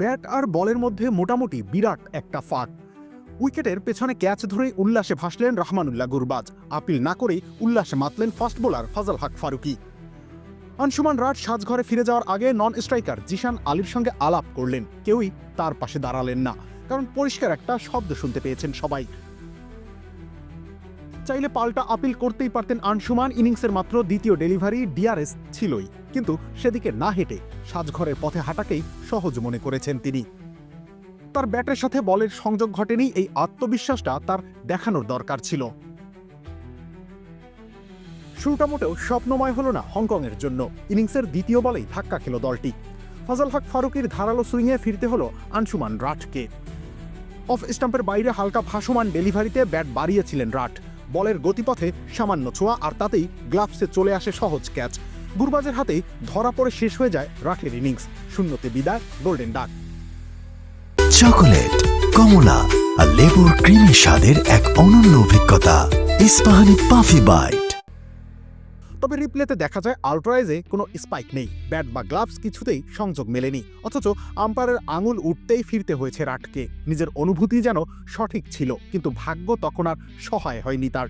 Bat আর বলের মধ্যে মোটামুটি বিরাট একটা ফাঁক। উইকেটের পেছনে ক্যাচ ধরে উল্লাসে ভাসলেন রহমানুল্লাহ গুরবাজ। আপিল না করে উল্লাসে মাতলেন ফাস্ট বোলার ফাজল হাক ফারুকি। আনসুমান রাট সাজঘরে ফিরে যাওয়ার আগে নন স্ট্রাইকার জিশান আলীর সঙ্গে আলাপ করলেন। কেউই তার পাশে দাঁড়ালেন না। কারণ পরিষ্কার একটা শব্দ শুনতে পেয়েছেন সবাই। চাইলে পাল্টা আপিল করতেই পারতেন আনসুমান। ইনিংসের মাত্র দ্বিতীয় ডেলিভারি ডিআরএস ছিলই। কিন্তু সেদিকে না হেঁটে সাজঘরের পথে হাঁটাকেই সহজ মনে করেছেন তিনি। তার ব্যাটের সাথে বলের সংযোগ ঘটেনি, এই আত্মবিশ্বাসটা তার দেখানোর দরকার ছিল। শুরুটা মোটেও স্বপ্নময় হলো না হংকংয়ের জন্য। ইনিংসের দ্বিতীয় বলেই ধাক্কা খেল দলটি। ফজল হক ফারুকির ধারালো সুইংয়ে ফিরতে হলো আনসুমান রাটকে। অফ স্টাম্পের বাইরে হালকা ভাসমান ডেলিভারিতে ব্যাট বাড়িয়েছিলেন রাট। বলের গতিপথে সামান্য ছোঁয়া আর তাতেই গ্লাভসে চলে আসে সহজ ক্যাচ। গুরবাজের হাতেই ধরা পড়ে শেষ হয়ে যায় রাখের ইনিংস। শূন্যতে বিদায়, গোল্ডেন ডাক। চকোলেট, কমলা আর লেবুর ক্রিমি স্বাদের এক অনন্য অভিজ্ঞতা। ইস্পাহানি পাফি বাইট তবে রিপ্লেতে দেখা যায় আলট্রাইজে কোনো স্পাইক নেই। ব্যাট বা গ্লাভস কিছুতেই সংযোগ মেলেনি। অথচ আম্পায়ারের আঙুল উঠতেই ফিরতে হয়েছে রাটকে। নিজের অনুভূতি যেন সঠিক ছিল, কিন্তু ভাগ্য তখন আর সহায় হয়নি তার।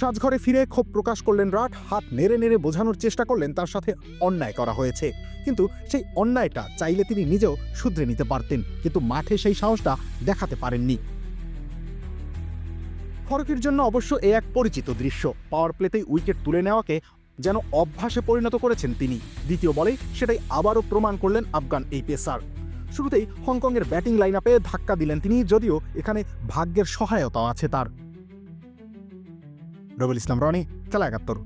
সাজঘরে ফিরে ক্ষোভ প্রকাশ করলেন রাট, হাত নেড়ে নেড়ে বোঝানোর চেষ্টা করলেন তার সাথে অন্যায় করা হয়েছে। কিন্তু সেই অন্যায়টা চাইলে তিনি নিজেও শুধরে নিতে পারতেন, কিন্তু মাঠে সেই সাহসটা দেখাতে পারেননি। ফরকের জন্য অবশ্য এ এক পরিচিত দৃশ্য। পাওয়ার প্লেতেই উইকেট তুলে নেওয়াকে যেন অভ্যাসে পরিণত করেছেন তিনি। দ্বিতীয় বলেই সেটাই আবারও প্রমাণ করলেন আফগান এই পেসার। শুরুতেই হংকংয়ের ব্যাটিং লাইন আপে ধাক্কা দিলেন তিনি, যদিও এখানে ভাগ্যের সহায়তাও আছে তার। রবিল ইসলাম, রনি, খেলা একাত্তর।